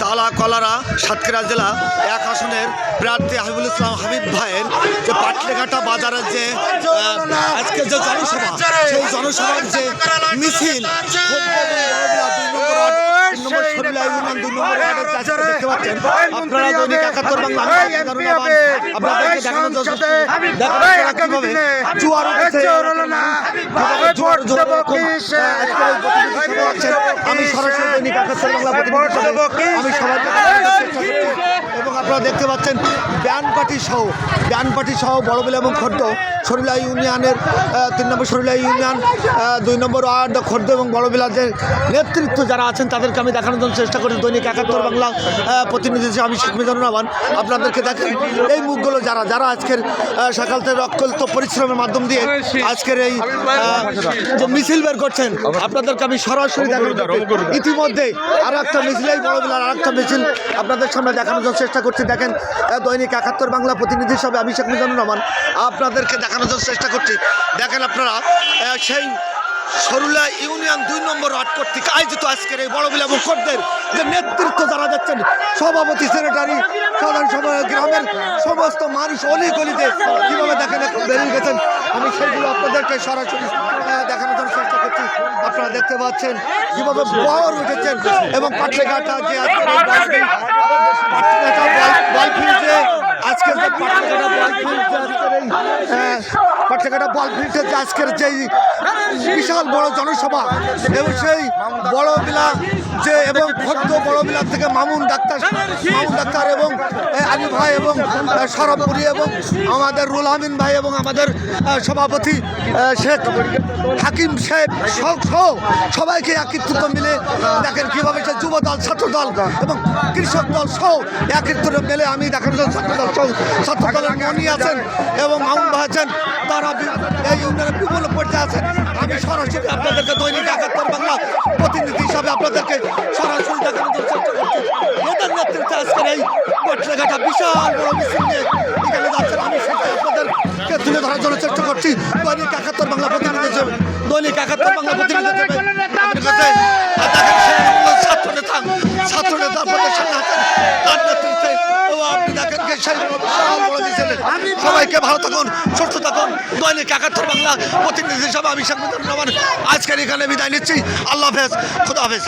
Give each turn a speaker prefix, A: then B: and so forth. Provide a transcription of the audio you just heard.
A: তালা কলারা সাতক্ষীরা জেলা এক আসনের প্রার্থী হাবিবুল ইসলাম হাবিব ভাইয়ের যে পাটলেঘাটা বাজারের যে আজকে যে জনসভা সেই জনসভার যে মিছিল আপনারা দৈনিক একাত্তর বাংলা আমি সরাসরি দৈনিক একাত্তর বাংলা প্রতিনিধি আমি সবাইকে দেখানোর চেষ্টা করছি। এবং আপনারা দেখতে পাচ্ছেন ব্যান পার্টি সহ ব্যান পার্টি সহ বড়বেলা এবং খর্দ সরিলা ইউনিয়নের তিন নম্বর সরিলা ইউনিয়ন দুই নম্বর ওয়ার্ড খর্দ এবং বড়বেলা যে নেতৃত্ব যারা আছেন তাদেরকে আমি দেখানোর জন্য চেষ্টা করি দৈনিক একাত্তর বাংলা প্রতিনিধি হিসেবে আমি শেখ মিজানুর রহমান আপনাদেরকে দেখেন এই মুখগুলো যারা যারা আজকের সকাল থেকে অক্লান্ত পরিশ্রমের মাধ্যম দিয়ে আজকের এই যে মিছিল বের করছেন আপনাদেরকে আমি সরাসরি দেখানো ইতিমধ্যে আর একটা মিছিল এই বড়বেলার আর একটা মিছিল আপনাদের সামনে দেখানোর জন্য চেষ্টা করছি। দেখেন দৈনিক একাত্তর বাংলা প্রতিনিধি হিসাবে আমি শেখ মিজানুর রহমান আপনাদেরকে দেখানোর জন্য চেষ্টা করছি। দেখেন আপনারা সেই সরুলা ইউনিয়ন দুই নম্বর ওয়ার্ড কর্তৃক আয়োজিত আজকের এই বড়বিলা মুখরদের যে নেতৃত্ব যারা যাচ্ছেন, সভাপতি, সেক্রেটারি, সাধারণ সভা গ্রামের সমস্ত মানুষ অলি গলিতে কীভাবে দেখেন বেরিয়ে গেছেন, আমি সেগুলো আপনাদেরকে সরাসরি দেখানোর জন্য চেষ্টা করছি। আপনারা দেখতে পাচ্ছেন কীভাবে বর উঠেছেন এবং পাটলেঘাটা যে আজকের এই বল- পাটলেঘাটা বল- বল ফিল্ডে আজকের যে পাটলেঘাটা বল ফিল্ড যে আজকের এই পাটলেঘাটা বল ফিল্ডে আজকের যেই বিশাল বড় জনসভা এবং সেই বড় বিলা যে এবং ভদ্র বড় বিলার থেকে মামুন ডাক্তার মামুন ডাক্তার এবং আলী ভাই এবং সরবপুরি এবং আমাদের রুল আমিন ভাই এবং আমাদের সভাপতি শেখ হাকিম সাহেব সহ সবাইকে একত্রিত মিলে দেখেন কীভাবে সে যুব দল ছাত্র দল এবং কৃষক দল সহ একত্রিত মিলে আমি দেখেন ছাত্র দল সহ ছাত্র দলের মনি আছেন এবং মামুন ভাই আছেন, তারা এই ইউনিয়নের বিভিন্ন পর্যায়ে আছেন। আমি সরাসরি আপনাদেরকে দৈনিক একাত্তর বাংলা প্রতিনিধি হিসাবে আপনাদেরকে সরাসরি দেখানোর জন্য চেষ্টা করছি এদের নেতৃত্বে আজকের এই বিশাল বড় মিছিল নিয়ে এখানে যাচ্ছেন আমি সেটা আপনাদেরকে তুলে ধরার জন্য চেষ্টা করছি। দৈনিক একাত্তর বাংলা প্রতিনিধি হিসেবে দৈনিক একাত্তর বাংলা প্রতিনিধি হিসেবে আপনাদের কাছে আর দেখেন সেই ছাত্র নেতা। ছাত্র নেতা আপনাদের সামনে আছেন তার নেতৃত্বে। আপনি দেখেন বিশাল বড় মিছিলে সবাইকে ভালো থাকুন সুস্থ থাকুন। দৈনিক একাত্তর বাংলা প্রতিনিধি হিসাবে আমি শেখ মুজিবুর রহমান আজকের এখানে বিদায় নিচ্ছি। আল্লাহ হাফেজ খুদা হাফেজ।